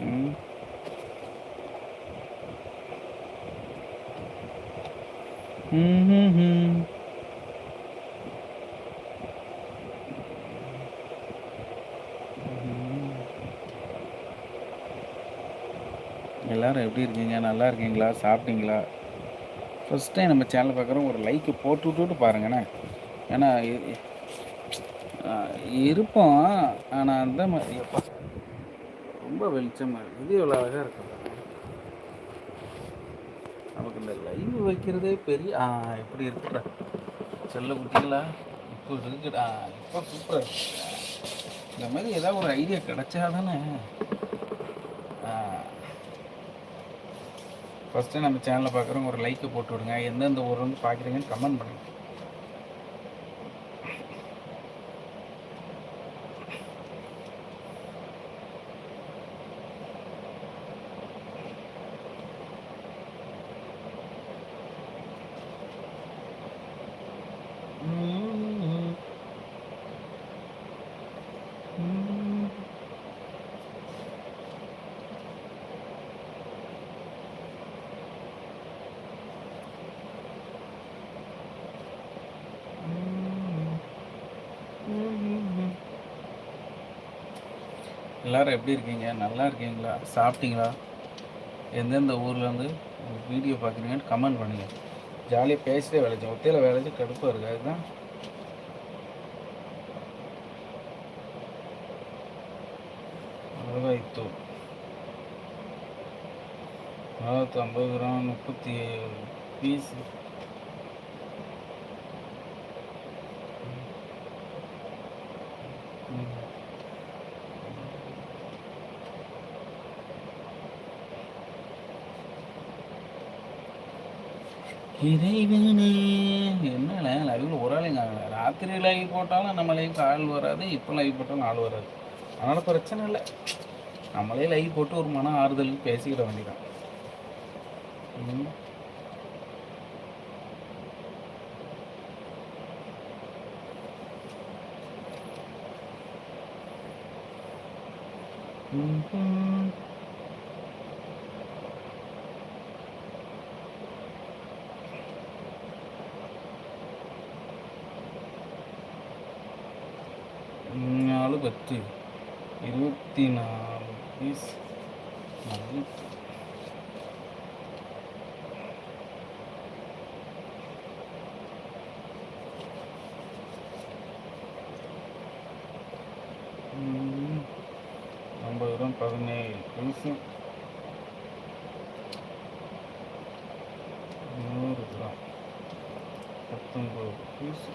ம் ம்ஹும்ஹும். ம். எல்லாரும் எப்படி இருக்கீங்க? நல்லா இருக்கீங்களா? சாப்பிட்டீங்களா? ஃபஸ்ட் டைம் நம்ம சேனல் பார்க்குறோம். ஒரு லைக்கு போட்டு விட்டுட்டு பாருங்கண்ணே ஏன்னா இருப்போம். ஆனால் அந்த மாதிரி எப்போ ரொம்ப வெளிச்சமாக இருக்குது இது எவ்வளோ அழகாக இருக்கு நமக்கு இந்த லைவ் வைக்கிறதே பெரிய ஆ எப்படி இருக்குடா. செல்ல குட்டிங்களா இப்போ இருக்குடா இப்போ சூப்பராக இருக்கு. இந்த மாதிரி ஏதாவது ஒரு ஐடியா கிடச்சா தானே ஃபஸ்ட்டு நம்ம சேனலை பார்க்குறோம் ஒரு லைக்கை போட்டு விடுங்க. எந்தெந்த ஊர் வந்து பார்க்குறீங்கன்னு கமெண்ட் பண்ணுங்கள் எல்லோரும் எப்படி இருக்கீங்க? நல்லா இருக்கீங்களா? சாப்பிட்டீங்களா? எந்தெந்த ஊர்லேருந்து வீடியோ பார்க்குறீங்கன்னு கமெண்ட் பண்ணுங்கள் ஜாலியாக பேசிட்டே விளைச்சோம் ஒத்தையில் விளைச்சி கடுப்பாக இருக்குது அதுதான். மிளகாய்த்தூள் மிளகாய்த்தூள் ஐம்பது கிராம் முப்பத்தி ஏழு பீஸ். இறைவனே. என்னண்ணே லைவில் ஒரு ஆளுங்க ராத்திரி லைவ் போட்டாலும் நம்ம லைவுக்கு ஆள் வராது இப்போ லைவ் போட்டாலும் ஆள் வராது. அதனால் பிரச்சனை இல்லை. நம்மளே லைவ் போட்டு ஒரு மன ஆறுதல் பேசிக்கிட வேண்டியதான் ம். பத்து இருபத்தி நாலு பீஸ் ஐம்பது கிராம் பதினேழு பீஸு நூறு கிராம் பத்தொம்பது பீஸு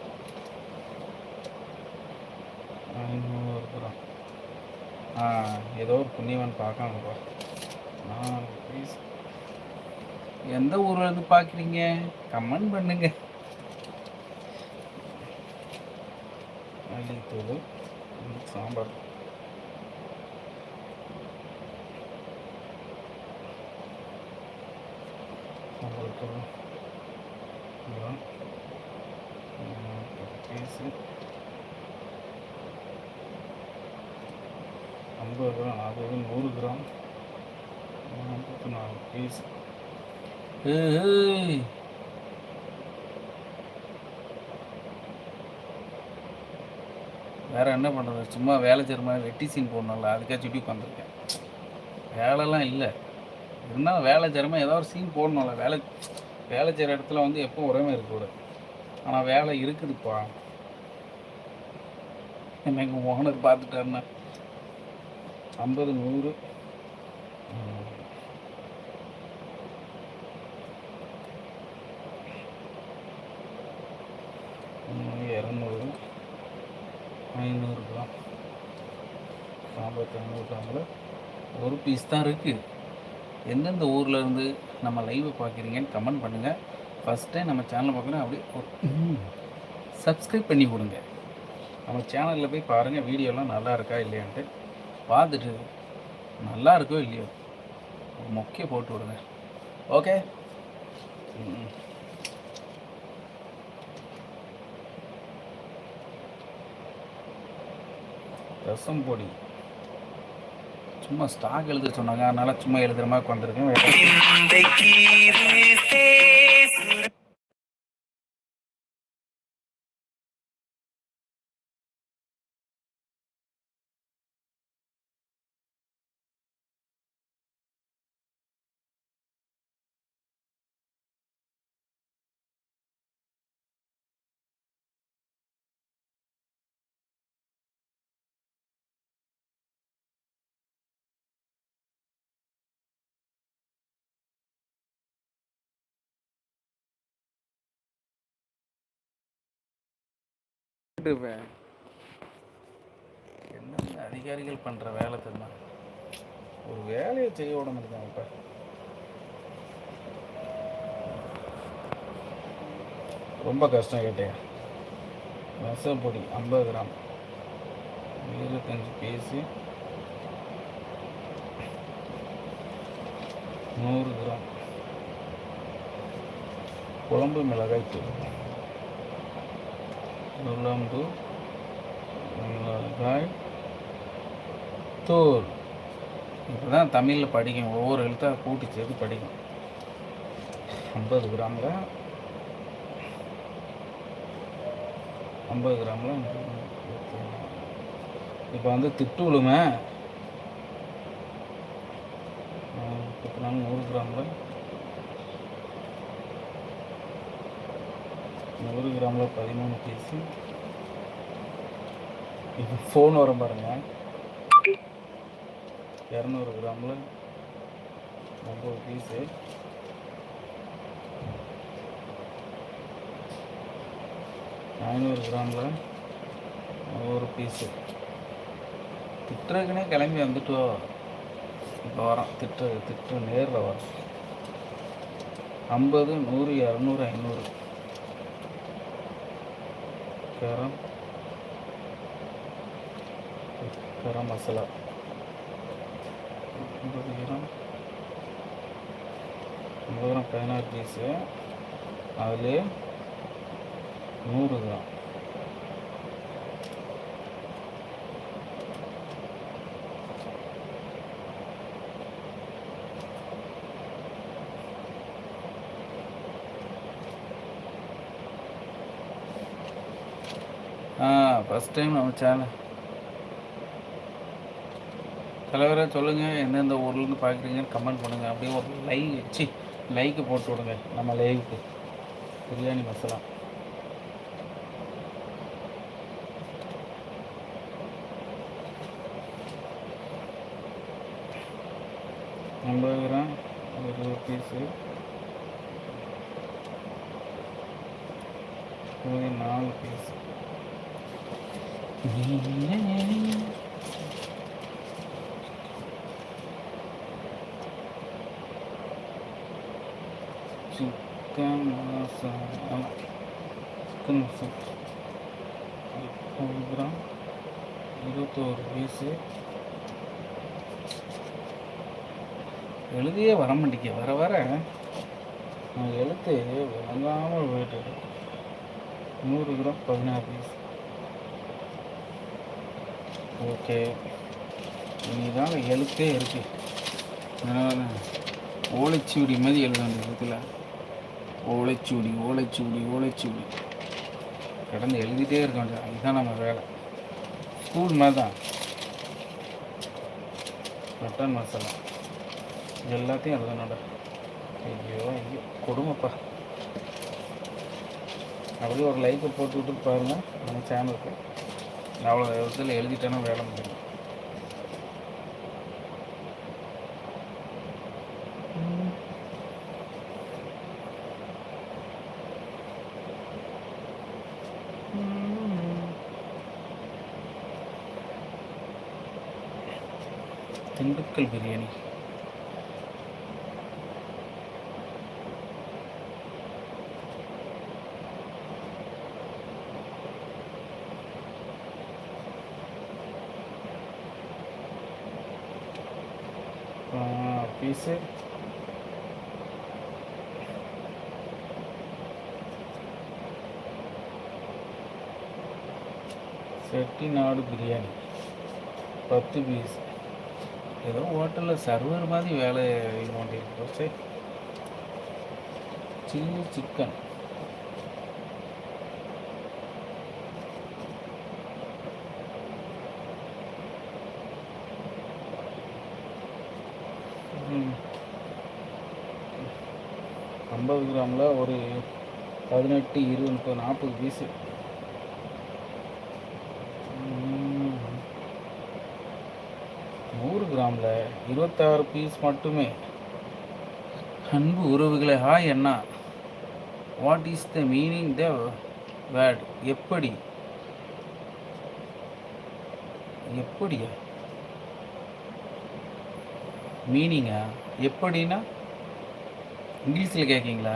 ஐநூறு கிராம் ஆ ஏதோ ஒரு புண்ணியவன் பார்க்கணும்ப்பா நான் ப்ளீஸ் எந்த ஊர்லேருந்து பார்க்குறீங்க? கமெண்ட் பண்ணுங்க. மல்லித்தூள் சாம்பார். சாம்பார் தூள். பேசு ஐம்பது கிராம் அறுபது நூறு கிராம். நாற்பத்தி நாலு பீஸ் வேறு என்ன பண்ணுறது சும்மா வேலை செய்கிற மாதிரி வெட்டி சீன் போடணும்ல. அதுக்காச்சும் சுட்டி உட்காந்துருக்கேன் வேலைலாம் இல்லை. இருந்தாலும் வேலை செய்கிறமா ஏதாவது ஒரு சீன் போடணும்ல. வேலை வேலை செய்கிற இடத்துல வந்து எப்போ உரமே இருக்கக்கூடாது. ஆனால் வேலை இருக்குதுப்பா. எனக்கு எங்கள் ஓனர் பார்த்துட்டாருன்னா. ஐம்பது நூறு. இரநூறு. ஐநூறு கிராம். சாம்பார் ஐநூறு கிராமில் ஒரு பீஸ் தான் இருக்குது எந்தெந்த ஊரில் இருந்து நம்ம லைவை பார்க்குறீங்கன்னு கமெண்ட் பண்ணுங்கள் ஃபஸ்ட் டைம் நம்ம சேனலை பார்க்குறோம் அப்படியே சப்ஸ்கிரைப் பண்ணி கொடுங்க. நம்ம சேனலில் போய் பாருங்கள் வீடியோலாம் நல்லா இருக்கா இல்லையான்ட்டு. பார்த்துட்டு நல்லா இருக்கோ இல்லையோ ஒரு மொக்கையை போட்டு விடுங்க. ஓகே ரசம் பொடி. சும்மா ஸ்டாக் எழுத சொன்னாங்க அதனால சும்மா எழுதுற மாதிரி உட்காந்துருக்கேன். வேற இருப்பேன் என்ன அதிகாரிகள் பண்ணுற வேலை தெரியுமா? ஒரு வேலையை செய்ய விட மாட்டேங்க இப்போ ரொம்ப கஷ்டம் கேட்டேன். ரசப்பொடி ஐம்பது கிராம். இருபத்தஞ்சி பீஸு நூறு கிராம். குழம்பு மிளகாய் தூள் நுழம்பு மிளகாய் தோல் இப்போ தான் தமிழில் படிக்கும். ஒவ்வொரு எழுத்தாக கூட்டி சேர்த்து படிக்கும். ஐம்பது கிராமில் ஐம்பது கிராமில் இப்போ வந்து திட்டுலுமே முப்பத்தி நூறு கிராமில் நூறு கிராமில் பதிமூணு பீஸு இது ஃபோன் வரும் பாருங்க. இரநூறு கிராமில் ஒம்பது பீஸு ஐநூறு கிராமில் ஒரு பீஸு திட்டுறதுக்குனே கிளம்பி வந்துட்டோ. இப்போ வரோம். திட்டு திட்டு நேரில் வரோம். ஐம்பது நூறு இரநூறு ஐநூறு. கரம் கரம் மசாலா ஐம்பது கிராம் ஐம்பது கிராம் பதினாறு பீஸு அதுலேயே நூறு கிராம் ஆ ஃபஸ்ட் டைம் நம்ம சேனல் தலைவராக சொல்லுங்கள் எந்தெந்த ஊர்லேருந்து பார்க்குறீங்கன்னு கமெண்ட் பண்ணுங்கள் அப்படியே ஒரு லைக் வச்சு லைக்கு போட்டு விடுங்க நம்ம லைவுக்கு பிரியாணி மசாலா. ஐம்பது கிராம் ஒரு பீஸு நாலு piece chicken masala chicken masala ஒரு கிராம் இருபத்தோரு பீஸு எழுதியே வர மாட்டேங்க வர வர நான் எழுத்து வழங்காமல் போயிட்டு நூறு கிராம் பதினாறு பீஸ் ஓகே. இதுதான் எழுத்தே இருக்கு. அதனால் ஓலைச்சுவடி மாதிரி எழுதணும் இடத்துல ஓலைச்சுவடி ஓலைச்சுவடி ஓலைச்சுவடி. கடந்து எழுதிட்டே இருக்க வேண்டியது நம்ம வேலை. ஸ்கூல் மாதிரி தான் பட்டன் மசாலா இது எல்லாத்தையும் எழுதணும்டா ஐயோ ஐயோ கொடுமைப்பா. அப்படியே ஒரு லைக்கை போட்டு விட்டு பாருங்கள் நம்ம சேனலுக்கு அவ்வளோ இதில் எழுதிட்டேன்னா வேலை முடியும். திண்டுக்கல் பிரியாணி. பீஸு செட்டிநாடு பிரியாணி. பத்து பீஸ் ஏதோ ஹோட்டலில் சர்வர் மாதிரி வேலை இது பண்ணியிருக்கோம் சரி. Chilli chicken. ஐம்பது கிராமில் ஒரு பதினெட்டு இருபது முப்பது நாற்பது பீஸு நூறு கிராமில் இருபத்தாறு பீஸ் மட்டுமே. அன்பு உறவுகளை hi Anna. What is the meaning the word எப்படி? எப்படியா? மீனிங்கா எப்படின்னா இங்கிலீஷில் கேட்கிங்களா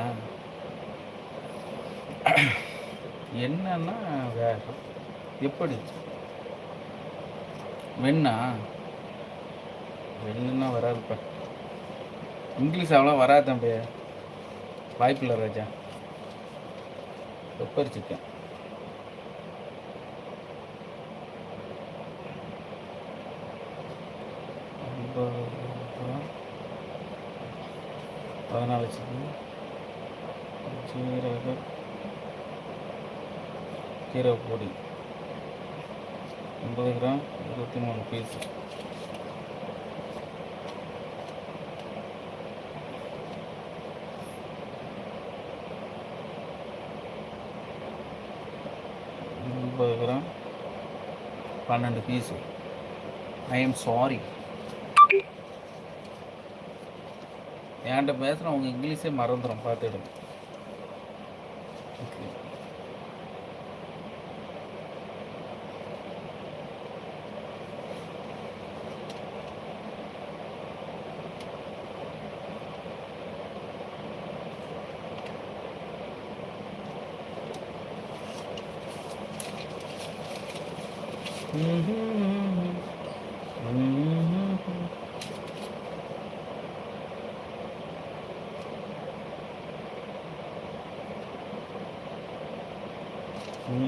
என்னன்னா வேறு எப்படி? வெண்ணா? வெண்ணுன்னா வராதுப்பா. இங்கிலீஷ் அவ்வளோ வராது தம்பி. வாய்ப்பில்லை ராஜா. Pepper chicken? பதினாலு சிக்கன் ஜீரக. கீரை பொடி. ஐம்பது கிராம் இருபத்தி மூணு பீஸ் முப்பது கிராம் பன்னெண்டு பீஸு ஐ எம் சாரி என்கிட்ட பேசுகிறவங்க அவங்க இங்கிலீஷே மறந்துடும் பார்த்துடும் ஓகே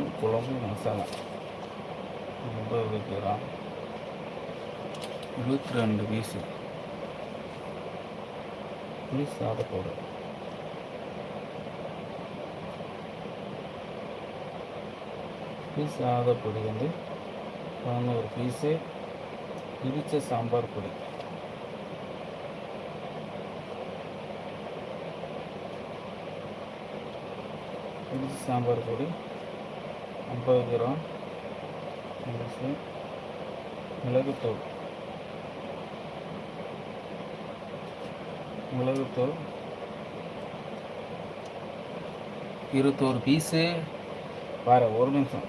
மீன் குழம்பு மசாலா. ஐம்பது கிராம். இருபத்தி ரெண்டு பீஸு புளி சாதப்போடு புளி சாதப்பொடி வந்து பதினோரு பீஸு இடித்த சாம்பார் பொடி. இடித்த சாம்பார் பொடி. ஐம்பது கிராம் அரிசி மிளகுத்தூள். மிளகுத்தூள். இருபத்தோரு பீஸு பாரு ஒரு நிமிஷம்.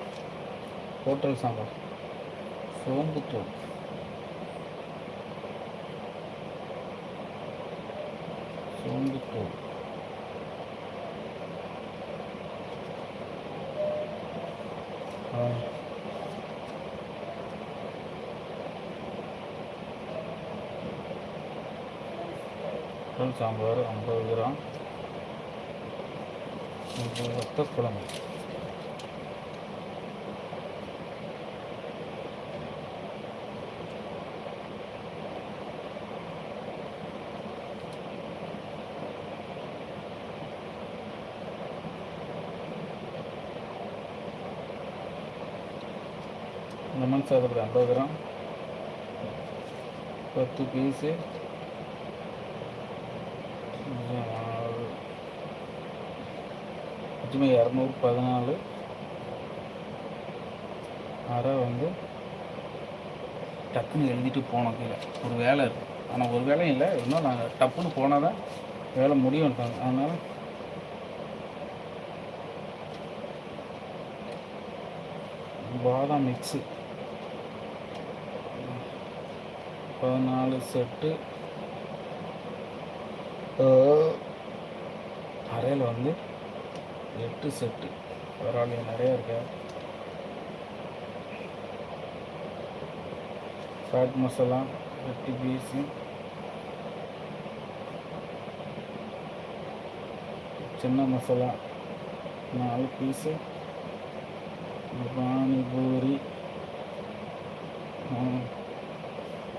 ஹோட்டல் சாம்பார். சோம்புத்தூள். சோம்புத்தூள் ஆ. ஹோட்டல் சாம்பார் ஐம்பது கிராம். வத்தக்குழம்பு வத்த குழம்பு கிராம். பத்து பீஸு இரநூறு பதினாலு. அரை வந்து டக்குன்னு எழுதிட்டு போனோம் கீழே. ஒரு வேலை இருக்கு. ஆனால் ஒரு வேலையும் இல்லை. இன்னும் நாங்கள் டப்புன்னு போனால் தான் வேலை முடியும்ட்டாங்க அதனால் பாதாம் மிக்ஸு பதினாலு செட்டு அறையில் வந்து எட்டு செட்டு பரவாயில்லையா நிறையா இருக்கு. ஃபேட் மசாலா எட்டு பீஸு சின்ன மசாலா நாலு பீஸு பானிபூரி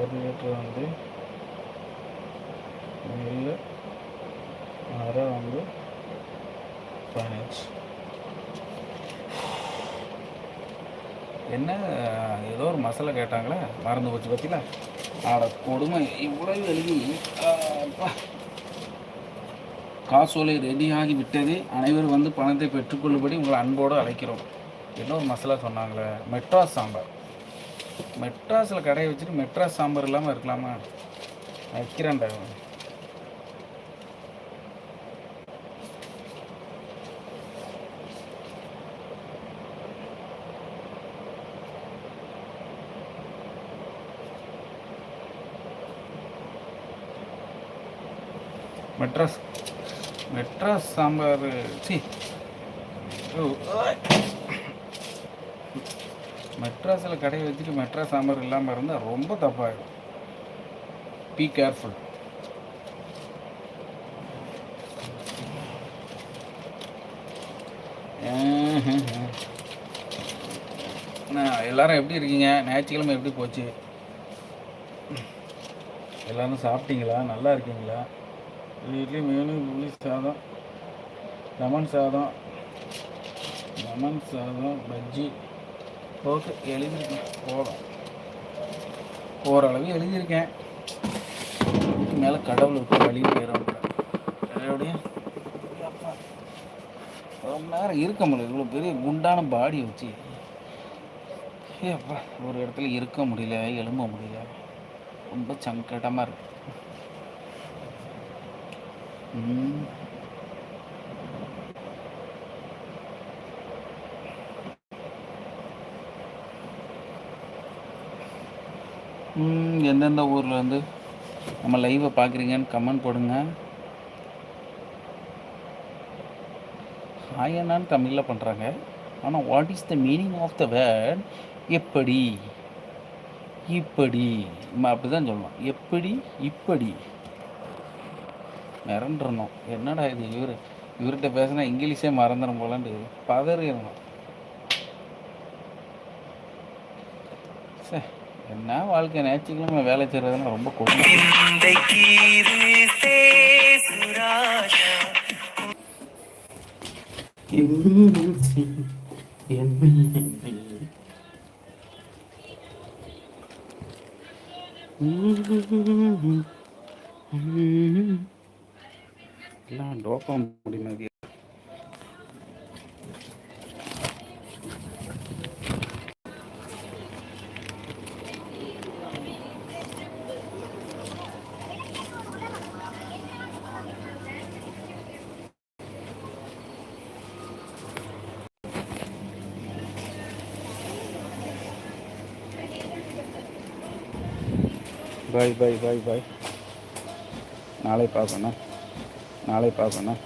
ஒரு லிட்டர் வந்து நெல் அரை வந்து பதினஞ்சு என்ன ஏதோ ஒரு மசாலா கேட்டாங்களே மறந்து போச்சு பார்த்தீங்களா ஆட கொடுமை இவ்வளவு எழுதி. காசோலை ரெடியாகி விட்டது. அனைவரும் வந்து பணத்தை பெற்றுக்கொள்ளும்படி உங்களை அன்போடு அழைக்கிறோம். என்ன ஒரு மசாலா சொன்னாங்களே? மெட்ராஸ் சாம்பார். மெட்ராஸில் கடையை வச்சுட்டு மெட்ராஸ் சாம்பார் இல்லாமல் இருக்கலாமா? வைக்கிறேன்டா. மெட்ராஸ். மெட்ராஸ் சாம்பார். சி மெட்ராஸில் கடையை வச்சுட்டு மெட்ராஸ் சாம்பார் இல்லாமல் இருந்தால் ரொம்ப தப்பாகிடும் பி கேர்ஃபுல் எல்லாரும் எப்படி இருக்கீங்க? ஞாயிற்றுக்கிழமை எப்படி போச்சு? எல்லாரும் சாப்பிட்டீங்களா? நல்லா இருக்கீங்களா? இட்லி மீன் புளி சாதம் லெமன் சாதம் லெமன் சாதம் பஜ்ஜி. ஓகே எழுதியிருக்கேன். போகலாம் ஓரளவு எழுதியிருக்கேன். இதுக்கு மேலே கடவுளுக்கு வழி போயிடும் எப்படியும் ரொம்ப நேரம் இருக்க முடியல. இவ்வளோ பெரிய குண்டான பாடி வச்சு. ஏப்பா ஒரு இடத்துல இருக்க முடியல எழும்ப முடியல. ரொம்ப சங்கடமாக இருக்குது ம். எந்தெந்த ஊரில் வந்து நம்ம லைவை பார்க்குறீங்கன்னு கமெண்ட் போடுங்க. ஹாயனான்னு தமிழில் பண்ணுறாங்க ஆனால் what is the meaning of the word எப்படி? இப்படி. நம்ம அப்படி தான் சொல்லணும் எப்படி? இப்படி. மிரண்டுறணும். என்னடா இது? இவர் இவர்கிட்ட பேசினா இங்கிலீஷே மறந்துடும் போலான்ட்டு பதறிடணும் சே என்ன வாழ்க்கை ஞாயிற்றுக்கிழமை வேலை செய்கிறதுலாம் ரொம்ப எல்லாம் டோக்கம் முடியுமா பாய் பாய் பாய் பாய் நாளை பார்க்கணும் நாளை பார்க்கணும்